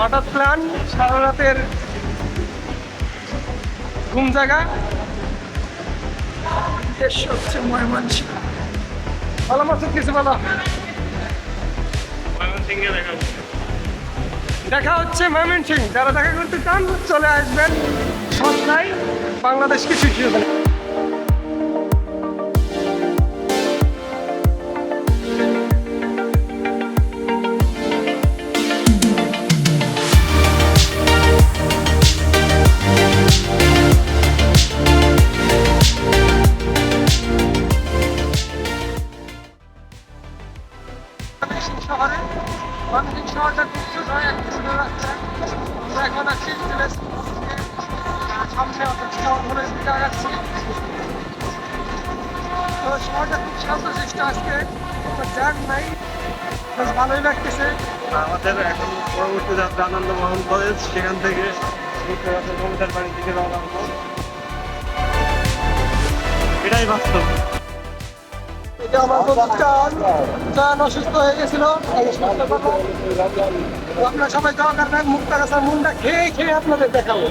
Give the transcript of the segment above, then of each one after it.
হঠাৎ প্ল্যান সারা রাতের ঘুম জায়গা দেশ হচ্ছে ময়মনসিংহ। ভালো মাসুদ কিছু ভালো দেখা হচ্ছে। ময়মনসিং যারা দেখা করতে চান চলে আসবেন সন্ধ্যায়। বাংলাদেশ কিছু হিসেবে খুব সুন্দর একটা সুন্দর রাস্তা আমরা এখন থেকে, সামনে অর্থাৎ শহরের দিকে তো শহরটা খুব শান্তশিষ্ট আজকে কোনো জ্যাম নাই বেশ ভালোই লাগতেছে আমাদের এখন পরবর্তী যাত্রা আনন্দ মোহন কলেজ সেখান থেকে কবিতার বাড়ির দিকে রওনা হব এটাই বাস্তব। এটা আমার বন্ধু চান। অসুস্থ হয়ে গেছিল। সবাই দোয়া করবেন মুক্তা গাছার মুন্ডা খেয়ে খেয়ে আপনাদের দেখাবো।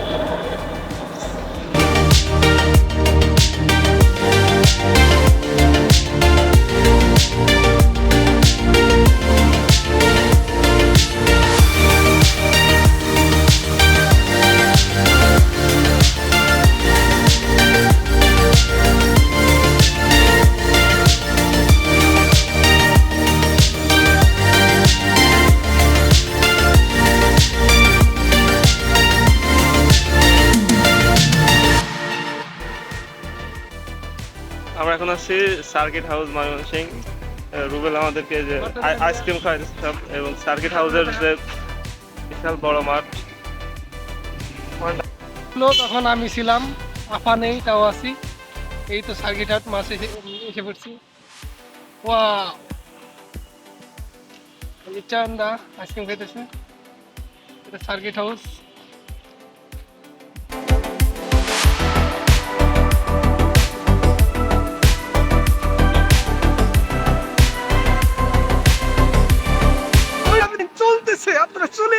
আছি সার্কিট হাউস ময়মনসিং। রুবেল আমাদেরকে যে আইসক্রিম খাওয়াইছে সব, এবং সার্কিট হাউসের যে বিশাল বড় মাঠ। তখন আমি ছিলাম আফা নেই, তাও আছি। এই তো সার্কিট হাট মাছ এসে এসে পড়ছি। ওয়া চান্দা আইসক্রিম খাইতেছে। এটা সার্কিট হাউস। চলে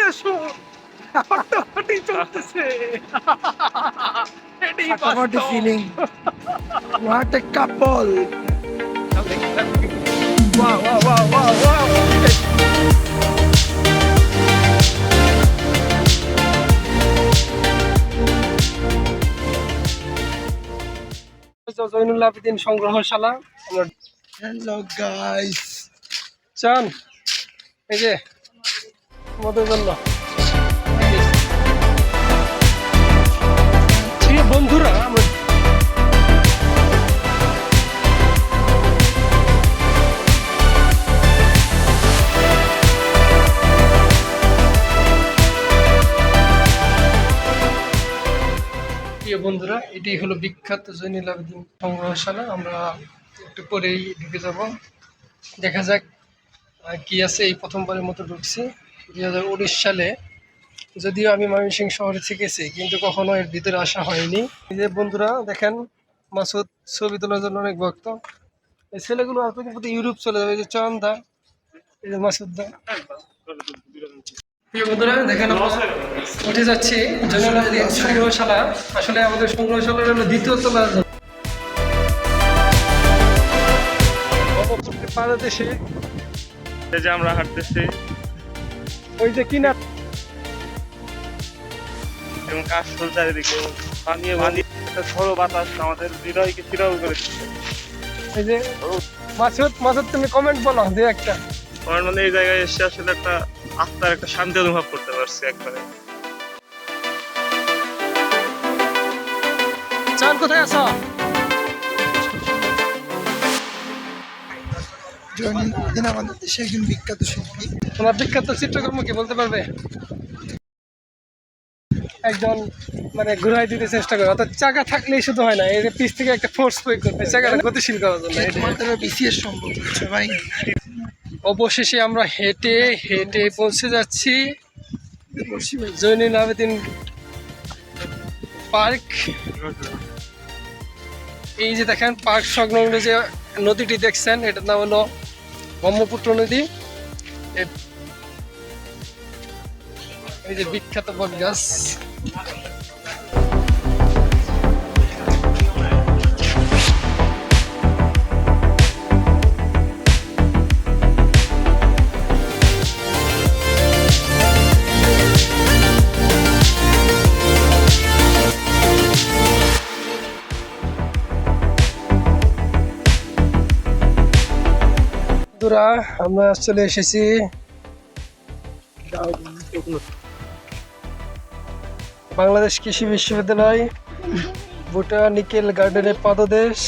ফাটাফাটি চলতেছে এটাই! Wow, wow, wow, wow, wow. Abedin সংগ্রহশালা Hello guys! চান এই যে আমাদের জন্য। বন্ধুরা প্রিয় বন্ধুরা এটি হলো বিখ্যাত জৈনুল আবেদিন সংগ্রহশালা। আমরা একটু পরেই ঢুকে যাব। দেখা যাক কি আছে। এই প্রথমবারের মতো ঢুকছি। দুই হাজার উনিশ সালে, যদিও আমি ময়মনসিং শহরে থেকেছি, কিন্তু কখনো এর ভিতরে আসা হয়নি। যে বন্ধুরা, দেখেন, মাসুদ ছবি তোলার জন্য অনেক ভক্ত। এই ছেলেগুলো আর প্রতি ইউরোপ চলে যাবে যে চন্দা, এই যে মাসুদ। দা প্রিয় বন্ধুরা, দেখেন উঠে যাচ্ছি সংগ্রহশালা। আসলে আমাদের সংগ্রহশালার হলো দ্বিতীয় তলা বাংলাদেশে যে আমরা হাঁটতেছি। ওই যে কিনা এবং কাশফুল চারিদিকে। পানীয় পানি একটা ঝড়ো বাতাস আমাদের হৃদয়কে চিরাও করে দিচ্ছে। এই যে মাসুদ মাসুদ তুমি কমেন্ট বলো দু একটা। আমার মানে এই জায়গায় এসে আসলে একটা আত্মার একটা শান্তি অনুভব করতে পারছি একবারে। চান কোথায় আছো? জয়নুদ্দিন আমাদের দেশে একজন বিখ্যাত শিল্পী। তোমার বিখ্যাত চিত্রকর্ম কি বলতে পারবে? একজন মানে ঘুরাই দিতে চেষ্টা করে অর্থাৎ চাকা থাকলেই শুধু হয় না এর থেকে একটা ফোর্স প্রয়োগ করতে চাকাটা গতিশীল করার জন্য এটাই। মাত্র বিসিএস সম্ভব হচ্ছে ভাই? অবশেষে আমরা হেঁটে হেঁটে পৌঁছে যাচ্ছি। জৈনুল আবেদিন পার্ক। এই যে দেখেন পার্ক সংলগ্ন যে নদীটি দেখছেন এটার নাম হলো ব্রহ্মপুত্র নদী এই যে বিখ্যাত বট গাছ বন্ধুরা আমরা চলে এসেছি। বাংলাদেশ কৃষি বিশ্ববিদ্যালয় বোটানিক্যাল গার্ডেনের পাদদেশ।